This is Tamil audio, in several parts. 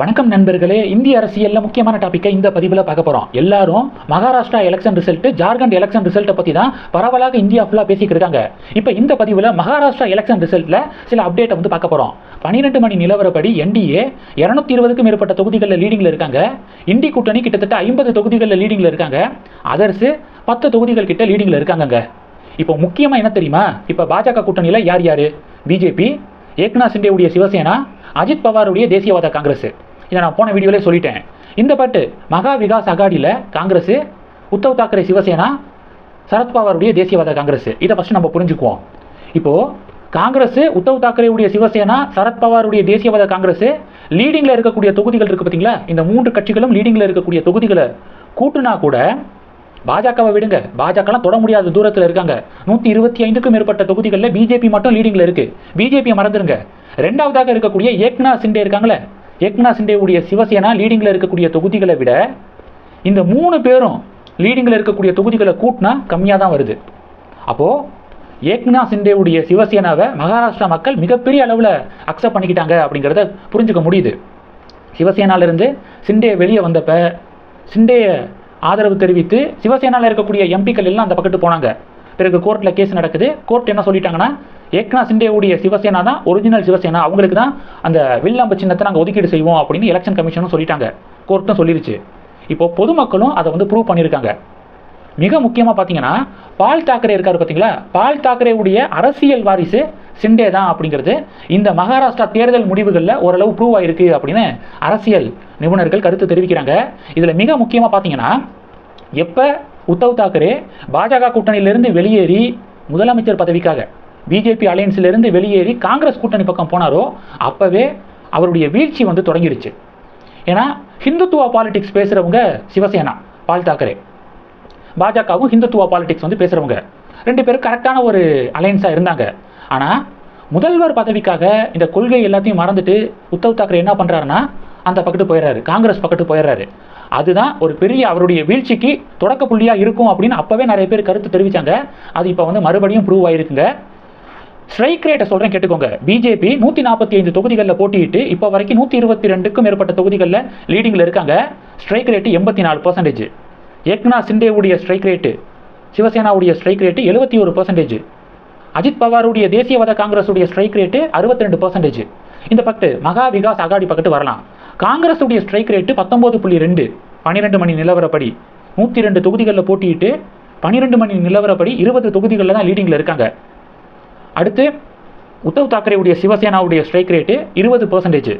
வணக்கம் நண்பர்களே இந்திய அரசியலில் முக்கியமான டாப்பிக்கை இந்த பதிவில் பார்க்க போகிறோம் எல்லாரும் Maharashtra election result Jharkhand election ரிசல்ட்டை பற்றி தான் பரவலாக இந்தியா ஃபுல்லாக பேசிக்கிட்டு இருக்காங்க. இப்போ இந்த பதிவில் மகாராஷ்டிரா எலெக்ஷன் ரிசல்ட்டில் சில அப்டேட்டை வந்து பார்க்க போகிறோம் பன்னிரெண்டு மணி நிலவரப்படி என்டிஏ இரநூத்தி இருபதுக்கும் மேற்பட்ட தொகுதிகளில் லீடிங்கில் இருக்காங்க. இண்டி கூட்டணி கிட்டத்தட்ட ஐம்பது தொகுதிகளில் லீடிங்கில் இருக்காங்க. அதர்ஸு பத்து தொகுதிகள் கிட்ட லீடிங்கில் இருக்காங்கங்க. இப்போ முக்கியமாக என்ன தெரியுமா? இப்போ பாஜக கூட்டணியில் யார் யார்? பிஜேபி ஏக்நாத் சிண்டேவுடைய சிவசேனா அஜித் பவாருடைய தேசியவாத காங்கிரஸ். இதை நான் போன வீடியோலே சொல்லிட்டேன். இந்த பட்டு மகா விகாஸ் அகாடியில் காங்கிரஸ் உத்தவ் தாக்கரே சிவசேனா சரத்பவாருடைய தேசியவாத காங்கிரஸ் இதை ஃபஸ்ட்டு நம்ம புரிஞ்சுக்குவோம். இப்போது காங்கிரஸ் உத்தவ் தாக்கரேவுடைய சிவசேனா சரத்பவாருடைய தேசியவாத காங்கிரஸ் லீடிங்கில் இருக்கக்கூடிய தொகுதிகள் இருக்குது பார்த்தீங்களா இந்த மூன்று கட்சிகளும் லீடிங்கில் இருக்கக்கூடிய தொகுதிகளை கூட்டுனா கூட பாஜகவை விடுங்க. பாஜகலாம் தொட முடியாத தூரத்தில் இருக்காங்க. நூற்றி இருபத்தி ஐந்துக்கும் மேற்பட்ட தொகுதிகளில் பிஜேபி மட்டும் லீடிங்கில் இருக்குது பிஜேபியை மறந்துடுங்க ரெண்டாவதாக இருக்கக்கூடிய ஏக்னா சிண்டே இருக்காங்களே ஏக்நாத் சிண்டேவுடைய சிவசேனா லீடிங்கில் இருக்கக்கூடிய தொகுதிகளை விட இந்த மூணு பேரும் லீடிங்கில் இருக்கக்கூடிய தொகுதிகளை கூட்டினா கம்மியாக தான் வருது. அப்போது ஏக்நாத் சிண்டேவுடைய சிவசேனாவை மகாராஷ்டிரா மக்கள் மிகப்பெரிய அளவில் அக்செப்ட் பண்ணிக்கிட்டாங்க அப்படிங்கிறத புரிஞ்சுக்க முடியுது. சிவசேனாவிலிருந்து சிண்டே வெளியே வந்தப்ப சிண்டேயை ஆதரவு தெரிவித்து சிவசேனாவில் இருக்கக்கூடிய எம்பிக்கள் எல்லாம் அந்த பக்கத்து போனாங்க. பிறகு கோர்ட்டில் கேஸ் நடக்குது. கோர்ட் என்ன சொல்லிட்டாங்கன்னா ஏக்னா சிண்டேவுடைய சிவசேனா தான் ஒரிஜினல் சிவசேனா. அவங்களுக்கு தான் அந்த வில்லம்ப சின்னத்தை நாங்கள் ஒதுக்கீடு செய்வோம் அப்படின்னு எலெக்ஷன் கமிஷனும் சொல்லிட்டாங்க. கோர்ட்டும் சொல்லிருச்சு. இப்போ பொதுமக்களும் அதை வந்து ப்ரூவ் பண்ணியிருக்காங்க மிக முக்கியமாக பார்த்தீங்கன்னா பால் தாக்கரே இருக்காரு பார்த்தீங்களா பால் தாக்கரேவுடைய அரசியல் வாரிசு சிண்டே தான் அப்படிங்கிறது. இந்த மகாராஷ்டிரா தேர்தல் முடிவுகளில் ஓரளவு ப்ரூவ் ஆயிருக்கு அப்படின்னு அரசியல் நிபுணர்கள் கருத்து தெரிவிக்கிறாங்க. இதில் மிக முக்கியமாக பார்த்தீங்கன்னா எப்போ உத்தவ் தாக்கரே பாஜக கூட்டணியிலிருந்து வெளியேறி முதலமைச்சர் பதவிக்காக பிஜேபி அலையன்ஸிலிருந்து வெளியேறி காங்கிரஸ் கூட்டணி பக்கம் போனாரோ அப்போவே அவருடைய வீழ்ச்சி வந்து தொடங்கிருச்சு. ஏன்னா ஹிந்துத்துவா பாலிடிக்ஸ் பேசுகிறவங்க சிவசேனா பால் தாக்கரே. பாஜகவும் ஹிந்துத்துவா பாலிடிக்ஸ் வந்து பேசுகிறவங்க ரெண்டு பேரும் கரெக்டான ஒரு அலையன்ஸாக இருந்தாங்க. ஆனால் முதல்வர் பதவிக்காக இந்த கொள்கை எல்லாத்தையும் மறந்துட்டு உத்தவ் தாக்கரே என்ன பண்ணுறாருன்னா அந்த பக்கத்து போயிடுறாரு. காங்கிரஸ் பக்கத்து போயிடுறாரு. அதுதான் ஒரு பெரிய அவருடைய வீழ்ச்சிக்கு தொடக்க புள்ளியாக இருக்கும் அப்படின்னு அப்போவே நிறைய பேர் கருத்து தெரிவித்தாங்க அது இப்போ வந்து மறுபடியும் ப்ரூவ் ஆகிருக்குங்க ஸ்ட்ரைக் ரேட்டை சொல்கிறேன் கேட்டுக்கோங்க. பிஜேபி நூற்றி நாற்பத்தி ஐந்து தொகுதிகளில் போட்டியிட்டு இப்போ வரைக்கும் நூற்றி இருபத்தி ரெண்டுக்கும் மேற்பட்ட தொகுதிகளில் லீடிங்கில் இருக்காங்க. ஸ்ட்ரைக் ரேட்டு எண்பத்தி நாலு பர்சன்டேஜ் ஏக்நாத் சிண்டேவுடைய ஸ்ட்ரைக் ரேட்டு சிவசேனாவுடைய ஸ்ட்ரைக் ரேட்டு எழுபத்தி ஒரு பர்சன்டேஜ் அஜித் பவாருடைய தேசியவாத காங்கிரஸுடைய ஸ்ட்ரைக் ரேட்டு அறுபத்தி ரெண்டு பர்சன்டேஜ் இந்த பக்கத்து மகா விகாஸ் அகாடி பக்கத்து வரலாம். காங்கிரஸுடைய ஸ்ட்ரைக் ரேட்டு பத்தொம்போது புள்ளி ரெண்டு பன்னிரெண்டு மணி நிலவரப்படி. நூற்றி ரெண்டு தொகுதிகளில் போட்டியிட்டு பன்னிரெண்டு மணி நிலவரப்படி இருபது தொகுதிகளில் தான் லீடிங்கில் இருக்காங்க. அடுத்து உத்தவ் தாக்கரேவுடைய சிவசேனாவுடைய ஸ்ட்ரைக் ரேட்டு இருபது பர்சன்டேஜ்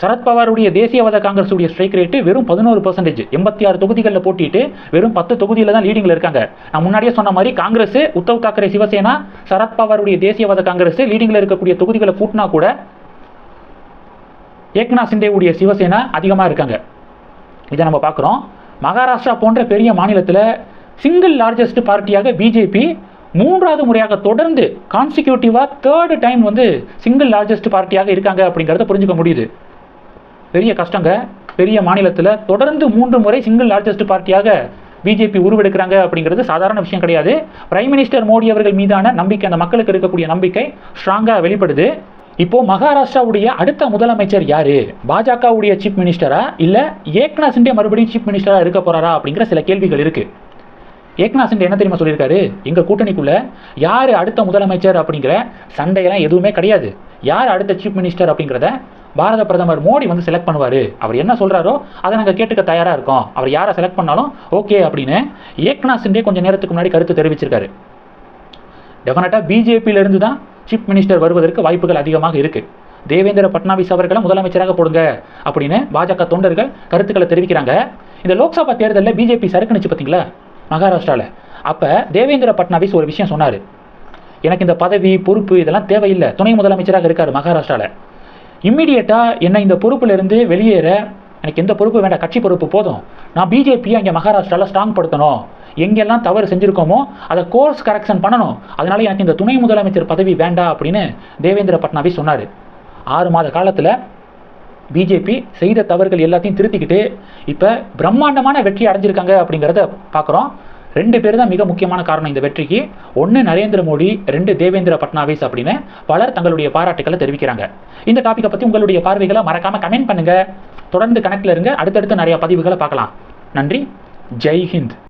சரத்பவாருடைய தேசியவாத காங்கிரஸுடைய ஸ்ட்ரைக் ரேட்டு வெறும் பதினோரு பர்சன்டேஜ் எண்பத்தி ஆறு தொகுதிகளில் போட்டிட்டு வெறும் பத்து தொகுதியில் தான் லீடிங்கில் இருக்காங்க. நான் முன்னாடியே சொன்ன மாதிரி காங்கிரஸ் உத்தவ் தாக்கரே சிவசேனா சரத்பவாருடைய தேசியவாத காங்கிரஸ் லீடிங்கில் இருக்கக்கூடிய தொகுதிகளை கூட்டினா கூட ஏக்நாத் சிண்டேவுடைய சிவசேனா அதிகமாக இருக்காங்க. இதை நம்ம பார்க்குறோம். மகாராஷ்டிரா போன்ற பெரிய மாநிலத்தில் சிங்கிள் லார்ஜஸ்ட் பார்ட்டியாக பிஜேபி மூன்றாவது முறையாக தொடர்ந்து கான்ஸ்டிக்யூட்டிவாக தேர்டு டைம் வந்து சிங்கிள் லார்ஜஸ்ட் பார்ட்டியாக இருக்காங்க அப்படிங்கிறத புரிஞ்சுக்க முடியுது. பெரிய கஷ்டங்க. பெரிய மாநிலத்தில் தொடர்ந்து மூன்று முறை சிங்கிள் லார்ஜஸ்ட் பார்ட்டியாக பிஜேபி உருவெடுக்கிறாங்க அப்படிங்கிறது சாதாரண விஷயம் கிடையாது. பிரைம் மினிஸ்டர் மோடி அவர்கள் மீதான நம்பிக்கை அந்த மக்களுக்கு இருக்கக்கூடிய நம்பிக்கை ஸ்ட்ராங்காக வெளிப்படுது. இப்போ மகாராஷ்டிராவுடைய அடுத்த முதலமைச்சர் யாரு? பாஜகவுடைய சீஃப் மினிஸ்டரா இல்ல ஏக்நாத் சிண்டே மறுபடியும் சீஃப் மினிஸ்டரா இருக்க போறாரா அப்படிங்கிற சில கேள்விகள் இருக்கு. ஏக்நாத் சிண்டே என்ன தெரியுமா சொல்லியிருக்காரு? எங்கள் கூட்டணிக்குள்ள யார் அடுத்த முதலமைச்சர் அப்படிங்கிற சண்டையெல்லாம் எதுவுமே கிடையாது. யார் அடுத்த சீஃப் மினிஸ்டர் அப்படிங்கிறத பாரத பிரதமர் மோடி வந்து செலக்ட் பண்ணுவார். அவர் என்ன சொல்கிறாரோ அதை நாங்கள் கேட்டுக்க தயாராக இருக்கோம். அவர் யாரை செலக்ட் பண்ணாலும் ஓகே அப்படின்னு ஏக்நாத் சிண்டே கொஞ்சம் நேரத்துக்கு முன்னாடி கருத்து தெரிவிச்சிருக்காரு. டெஃபினட்டாக பிஜேபியிலிருந்து தான் சீஃப் மினிஸ்டர் வருவதற்கு வாய்ப்புகள் அதிகமாக இருக்குது தேவேந்திர பட்னாவிஸ் அவர்களை முதலமைச்சராக போடுங்க அப்படின்னு பாஜக தொண்டர்கள் கருத்துக்களை தெரிவிக்கிறாங்க. இந்த லோக்சபா தேர்தலில் பிஜேபி சறுக்குனுச்சு பார்த்தீங்களா மகாராஷ்டிராவில் அப்போ தேவேந்திர பட்னாவிஸ் ஒரு விஷயம் சொன்னார். எனக்கு இந்த பதவி பொறுப்பு இதெல்லாம் தேவையில்லை. துணை முதலமைச்சராக இருக்கார் மகாராஷ்டிராவில் இம்மிடியட்டாக என்னை இந்த பொறுப்பிலிருந்து வெளியேற எனக்கு எந்த பொறுப்பு வேண்டாம் கட்சி பொறுப்பு போதும். நான் பிஜேபியை இங்கே மகாராஷ்டிராவில் ஸ்ட்ராங் படுத்தணும். எங்கெல்லாம் தவறு செஞ்சுருக்கோமோ அதை கோர்ஸ் கரெக்ஷன் பண்ணணும். அதனால எனக்கு இந்த துணை முதலமைச்சர் பதவி வேண்டாம் அப்படின்னு தேவேந்திர பட்னாவிஸ் சொன்னார். ஆறு மாத காலத்தில் பிஜேபி செய்த தவறுகள் எல்லாத்தையும் திருத்திக்கிட்டு இப்போ பிரம்மாண்டமான வெற்றி அடைஞ்சிருக்காங்க அப்படிங்கிறத பார்க்குறோம். ரெண்டு பேர் தான் மிக முக்கியமான காரணம் இந்த வெற்றிக்கு. ஒன்று நரேந்திர மோடி ரெண்டு தேவேந்திர பட்னாவிஸ் அப்படின்னு பலர் தங்களுடைய பாராட்டுக்களை தெரிவிக்கிறாங்க. இந்த டாப்பிக்கை பற்றி உங்களுடைய பார்வைகளை மறக்காமல் கமெண்ட் பண்ணுங்கள் தொடர்ந்து கணக்கில் இருங்க. அடுத்தடுத்து நிறைய பதிவுகளை பார்க்கலாம். நன்றி. ஜெய்ஹிந்த்